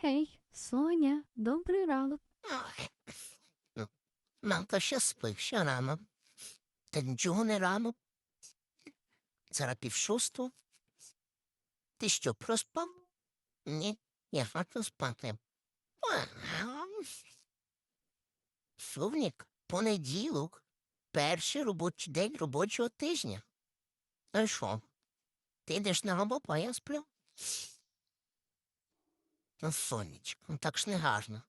Гей, Соня, добрий ранок. Ну, Мамка ще спить, ще рано. Та нічого не рано. Зараз пів шостого. Ти що, проспав? Ні, я хочу спати. Сувнік, понеділок, перший робочий день робочого тижня. Ну і що? Ти йдеш на роботу, а я сплю. Ну, сонечко, ну так ж не гарно.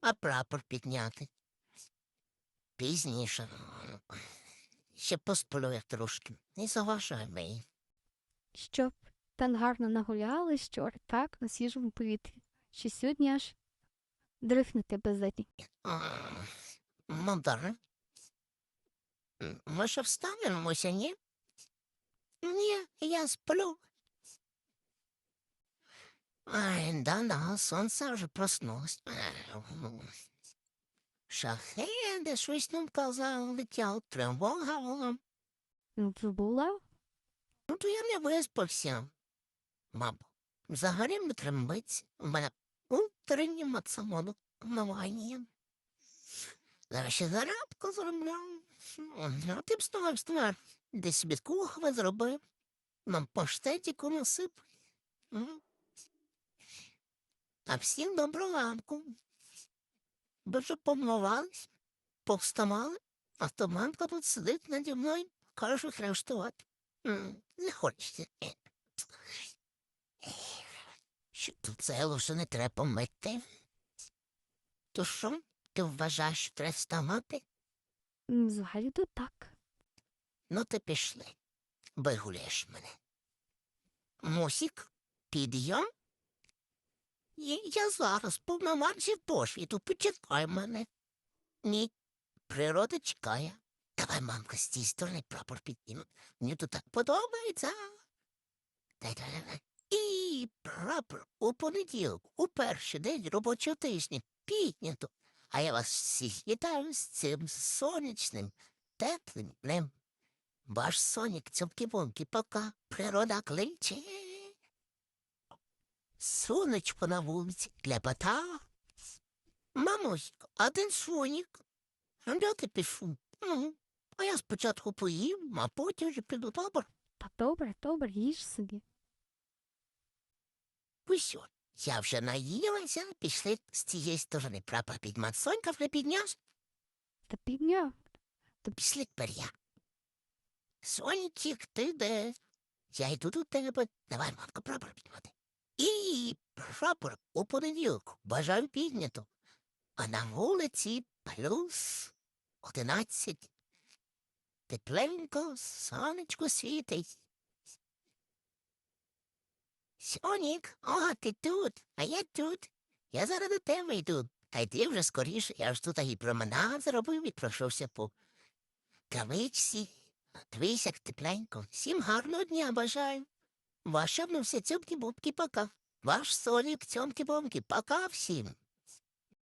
А прапор підняти. Пізніше. Ще посплю я трошки. Не заважай мені. Щоб так гарно нагулялись вчора, так, на свіжому повітрі, що сьогодні аж дрифнути без задні. Мадара. Ми ще встанемося, ні? Ні, я сплю. Ай, да-да, сонце вже проснулось. Шахеди щось нам казав, летяв, тривога. Ну, забула? Ну, то я не виспався. Мабо, взагалі не трембиться. У мене утреннє мацамонування. Зараз ще зарядку зроблю. А ти б вставай, вставай. Десь собі кухви зробив. Нам паштетіку насип. М. А всім доброго ранку. Ви вже помивались, повставали, а то мамка тут сидить наді мною, каже, що хрештувати. Не хочеться. Е. Що тут це лише не треба помити? То що, ти вважаєш, що треба вставати? Взагалі то так. Ну, ти пішли. Вигуляєш мене. Мусік, підйом? Я, я зараз повномарці досвіду, почекай мене. Ні, природа чекає. Давай, мамка, з цієї сторони прапор підніме. Мені тут так подобається. Дай, дай, дай. І прапор у понеділок, у перший день робочого тижня, піднято. А я вас всіх вітаю з цим сонячним, теплим днем. Ваш сонік цьомки-бомки, пока природа кличе. Сонечко на вулиці для бота. Мамусько, а де сонік? Де ти пішов? Ну, а я спочатку поїм, а потім вже піду добре. Та добре, добре, їж собі. Усьо. Я вже наїлася, пішли з цієї сторони прапор підмат. Сонька вже підняв, Та підняв. пішли тепер я. Сонечик, ти де? Я йду до тебе. Давай, мамка, прапор підмати. І прапор у понеділок. Бажаю піднято. А на вулиці плюс одинадцять. Тепленько, сонечко світить. Сонік, о, ти тут, а я тут. Я зараз до тебе йду. Та йди вже скоріше, я ж тут і променад зробив і пройшовся по кавичці. Дивись, як тепленько. Всім гарного дня бажаю. Ваша все цьомки-бомки пока. Ваш сонік цьомки-бомки пока всім.